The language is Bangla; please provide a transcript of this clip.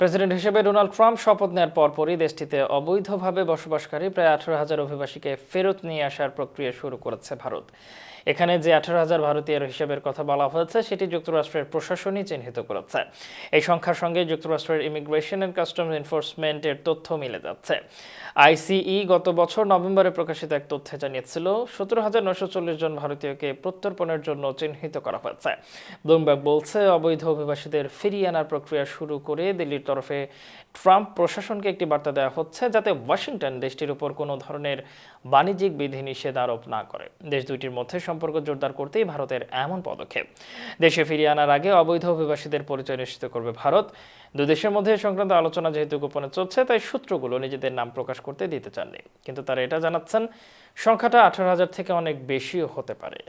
প্রেসিডেন্ট হিসেবে ডোনাল্ড ট্রাম্প শপথ নেওয়ার পরপরই দেশটিতে অবৈধভাবে বসবাসকারী প্রায় আঠারো হাজার অভিবাসীকে ফেরত নিয়ে আসার প্রক্রিয়া শুরু করেছে ভারত। এখানে যে আঠারো হাজার ভারতীয়ের হিসেবের কথা বলা হয়েছে, সেটি যুক্তরাষ্ট্রের প্রশাসনই চিহ্নিত করেছে। এই সংখ্যার সঙ্গে যুক্তরাষ্ট্রের ইমিগ্রেশন অ্যান্ড কাস্টমস এনফোর্সমেন্টের তথ্য মিলে যাচ্ছে। আইসিই গত বছর নভেম্বরে প্রকাশিত এক তথ্যে জানিয়েছিল, সতেরো হাজার নশো চল্লিশ জন ভারতীয়কে প্রত্যর্পণের জন্য চিহ্নিত করা হয়েছে। ব্লুমবার্গ বলছে, অবৈধ অভিবাসীদের ফিরিয়ে আনার প্রক্রিয়া শুরু করে দিল্লির তরফে ট্রাম্প প্রশাসনকে একটি বার্তা দেওয়া হচ্ছে যাতে ওয়াশিংটন দেশটির উপর কোনো ধরনের বাণিজ্যিক বিধিনিষেধ আরোপ না করে। দেশ দুইটির মধ্যে সম্পর্ক জোরদার করতেই ভারতের এমন পদক্ষেপ। দেশে ফিরিয়ে আনার আগে অবৈধ অভিবাসীদের পরিচয় নিশ্চিত করবে ভারত। দুই দেশের মধ্যে সংক্রান্ত আলোচনা যেহেতু গোপনে চলছে, তাই সূত্রগুলো নিজেদের নাম প্রকাশ করতে দিতে চাননি। কিন্তু তারা এটা জানাচ্ছেন, সংখ্যাটা আঠারো হাজার থেকে অনেক বেশিও হতে পারে।